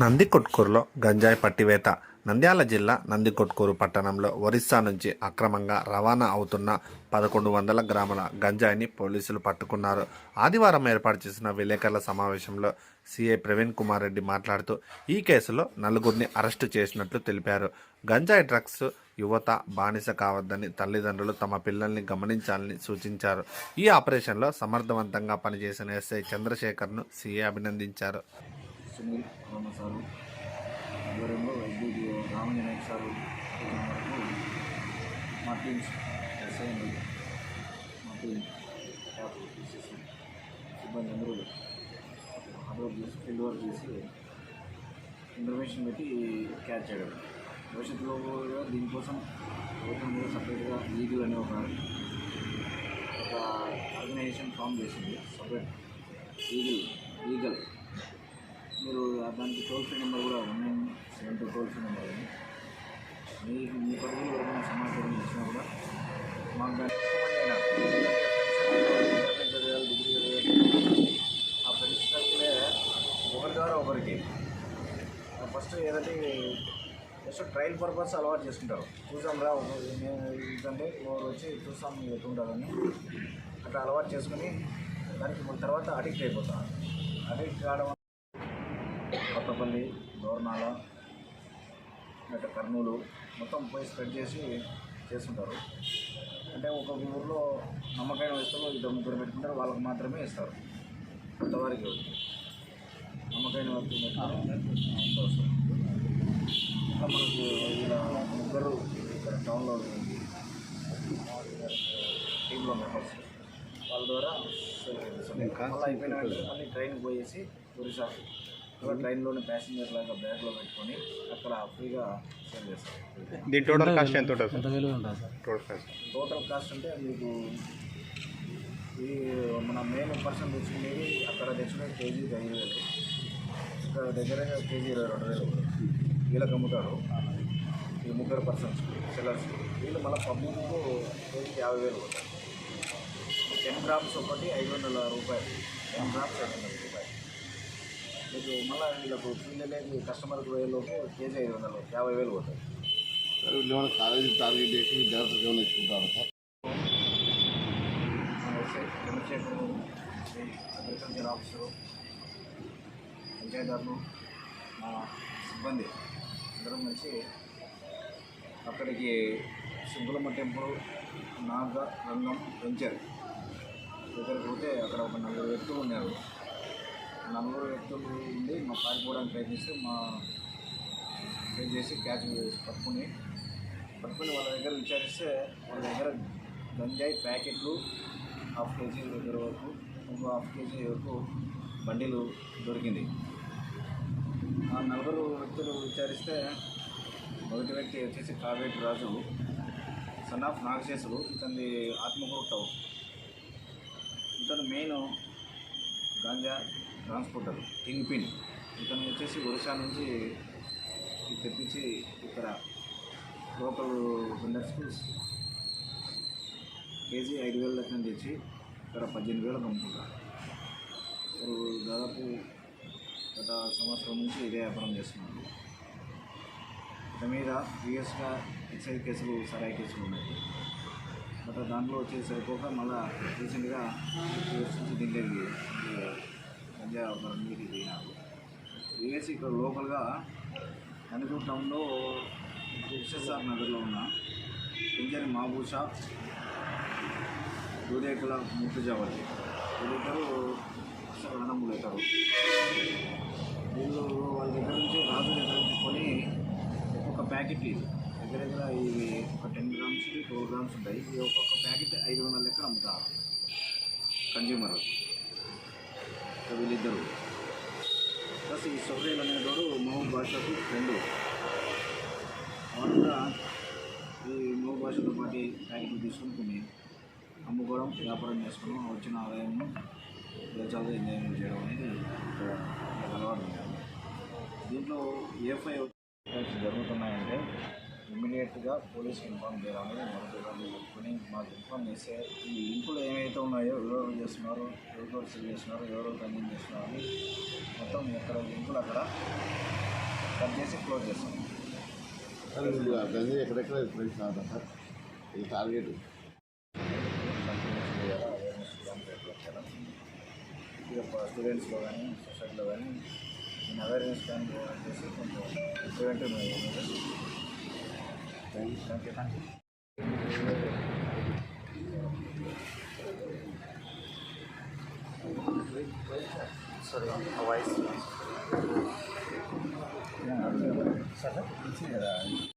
నందికొట్కూరులో గంజాయి పట్టివేత. నంద్యాల జిల్లా నందికొట్కూరు పట్టణంలో ఒరిస్సా నుంచి అక్రమంగా రవాణా అవుతున్న పదకొండు వందల గ్రాముల గంజాయిని పోలీసులు పట్టుకున్నారు. ఆదివారం ఏర్పాటు చేసిన విలేకరుల సమావేశంలో సీఐ ప్రవీణ్ కుమార్ రెడ్డి మాట్లాడుతూ ఈ కేసులో నలుగురిని అరెస్టు చేసినట్లు తెలిపారు. గంజాయి డ్రగ్స్ యువత బానిస కావద్దని తల్లిదండ్రులు తమ పిల్లల్ని గమనించాలని సూచించారు. ఈ ఆపరేషన్లో సమర్థవంతంగా పనిచేసిన ఎస్ఐ చంద్రశేఖర్ను సీఏ అభినందించారు. సునీల్ రామ సారు. ఆధ్వర్యంలో వైద్యుడి రామజనాయక్ సారు వరకు మా టీమ్స్ ఎస్ఐ మా టీం స్టాఫ్ తీసేసి సిబ్బంది అందరూ హార్డ్ చేసి ఫీల్డ్ వర్క్ చేసి ఇన్ఫర్మేషన్ పెట్టి క్యాచ్ చేయడం. భవిష్యత్తులో కూడా దీనికోసం ప్రభుత్వం కూడా సపరేట్గా లీగల్ అనే ఒక ఒక ఆర్గనైజేషన్ ఫామ్ చేసింది. సపరేట్ లీగల్ లీగల్ మీరు దానికి టోల్ ఫ్రీ నెంబర్ కూడా one seven two toll free number ఉంది మీకు మీ పరిధిలో ఎవరైనా సమాచారం ఇచ్చినా కూడా మాకు దాని ఆ ఫ్రెండ్స్ సర్కిలే ఒకరి ద్వారా ఒకరికి. ఫస్ట్ ఏదంటే జస్ట్ ట్రయల్ పర్పస్ అలవాటు చేసుకుంటారు. చూసాం రా ఎందుకంటే ఎవరు వచ్చి చూసాం ఎట్టుంటారని అట్లా అలవాటు చేసుకుని దానికి మన తర్వాత అడిక్ట్ అయిపోతారు అడిక్ట్ కావడం కొత్తపల్లి దోర్నాల అట్లా కర్నూలు మొత్తం పోయి స్ప్రెడ్ చేసి చేస్తుంటారు. అంటే ఒక ఊర్లో నమ్మకమైన వస్తువులు ఇద్దరు ముగ్గురు పెట్టుకుంటారు వాళ్ళకి మాత్రమే ఇస్తారు. కొత్తవారికి వస్తుంది ఇంకా మనకు ఇలా ముగ్గురు ఇక్కడ టౌన్లో టీంలో మెంబర్స్ వాళ్ళ ద్వారా అయిపోయిన మళ్ళీ ట్రైన్ పోయేసి అక్కడ ట్రైన్లోనే ప్యాసింజర్ లాగా బ్యాగ్లో పెట్టుకొని అక్కడ ఫ్రీగా సేల్ చేస్తారు. దీని టోటల్ కాస్ట్ ఎంత ఉంటుంది sir? Total cost total cost అంటే మీకు ఇది మన మెయిన్ పర్సన్ తెచ్చుకునేది అక్కడ తెచ్చుకునే కేజీ ఐదు వేలు. ఇక్కడ దగ్గర కేజీ ఇరవై రెండు వేలు వీళ్ళకి అమ్ముతారు. ఈ ముగ్గురు పర్సన్స్ సెల్లర్స్ వీళ్ళు మళ్ళీ పబ్లిక్ కేజీకి యాభై వేలు పోతారు టెన్ గ్రామ్స్ ఒకటి ఐదు వందల రూపాయలు. టెన్ గ్రామ్స్ ఐదు వందల రూపాయలు. మీకు మళ్ళీ వీళ్ళకు పిల్లలకి కస్టమర్కి వేలోపు కేజీ ఐదు వందలు యాభై వేలు పోతాయి. సార్ వీళ్ళు ఏమైనా కాలేజీ టార్గెట్ చేసి విద్యార్థులకు ఏమైనా ఇచ్చుకుంటారా సార్ చంద్రశేఖర్ అగ్రికల్చర్ ఆఫీసరు పంచాయతీదారులు మా సిబ్బంది. అందరం కలిసి అక్కడికి సింగులమ్మ టెంపుల్ నాగ రంగం వెంచర్ దగ్గరికి పోతే అక్కడ ఒక నలుగురు వ్యక్తులు ఉన్నారు. నలుగురు వ్యక్తులు ఉండి మా పారిపోవడానికి ప్రయత్నిస్తే మా ట్రై చేసి క్యాచ్ పట్టుకుని పట్టుకుని వాళ్ళ దగ్గర విచారిస్తే వాళ్ళ దగ్గర గంజాయి ప్యాకెట్లు హాఫ్ కేజీ దగ్గర వరకు ఇంకో హాఫ్ కేజీ వరకు బండిలు దొరికింది. ఆ నలుగురు వ్యక్తులు విచారిస్తే మొదటి వ్యక్తి వచ్చేసి కావేటి రాజు సన్ ఆఫ్ నాగశేషుడు ఇతని ఆత్మకూరు టౌన్ ఇతను main ganja transporter kingpin. ఇతను వచ్చేసి ఒరిస్సా నుంచి తెప్పించి ఇక్కడ లోకల్ వెండర్స్కి కేజీ ఐదు వేల లెక్కన తెచ్చి ఇక్కడ పద్దెనిమిది వేలకు అమ్ముకుంటారు. ఇప్పుడు దాదాపు గత సంవత్సరం నుంచి ఇదే వ్యాపారం చేస్తున్నాను ఇతని మీద ప్రీవియస్గా ఎక్సైజ్ కేసులు సరాయి కేసులు ఉన్నాయి. గత దాంట్లో వచ్చేసరిపోక సరిపోక మళ్ళా రీసెంట్గా టూ ఇయర్స్ నుంచి దీంట్లోకి ఈ వేసి ఇక్కడ లోకల్గా నందిపూర్ టౌన్లో ఎస్ఎస్ఆర్ నగర్లో ఉన్న పింజరి మాబూషా దూదేకుల ముట్టుజావతి వీళ్ళిద్దరూ అసలు అన్నములు అవుతారు. వీళ్ళు వాళ్ళ దగ్గర నుంచి రాజు దగ్గర నుంచి కొని ఒక్కొక్క ప్యాకెట్ ఇది. దగ్గర దగ్గర ఇవి ఒక టెన్ గ్రామ్స్ ట్వెల్వ్ గ్రామ్స్ ఉంటాయి. ఇది ఒక్కొక్క ప్యాకెట్ ఐదు వందల లెక్కన అమ్ముతారు. కన్జ్యూమర్ వీళ్ళిద్దరు ప్లస్ ఈ సొహరేల్ అనేటోడు మహబూబ్ భాషకు ఫ్రెండు. వాడు కూడా ఈ మహబూబ్ భాషతో పాటు ప్యాకెట్లు తీసుకుని కొన్ని అమ్ముకోవడం వ్యాపారం చేసుకోవడం వచ్చిన ఆదాయము ప్రజలు ఎంజాయ్మెంట్ చేయడం అనేది ఇక్కడ అలవాటు దీంట్లో ఏఫ్ఐ జరుగుతున్నాయంటే ఇమ్మీడియట్గా పోలీస్కి ఇన్ఫామ్ చేయాలని మొదటి కొన్ని మాకు ఇన్ఫామ్ చేస్తే ఈ లింకులు ఏమైతే ఉన్నాయో ఎవరెవరు చేస్తున్నారు ఎవరెవరు సేల్ చేస్తున్నారు ఎవరెవరు కన్జ్యూమ్ చేస్తున్నారు అని మొత్తం ఎక్కడ లింకులు అక్కడ కట్ చేసి క్లోజ్ చేస్తాం. ఎక్కడెక్కడ సార్. ఇది టార్గెట్. స్టూడెంట్స్లో కానీ సొసైటీలో కానీ నేను అవేర్నెస్ క్యాంప్ చేసి కొంచెం preventive thank you thank you sorry voice. సరే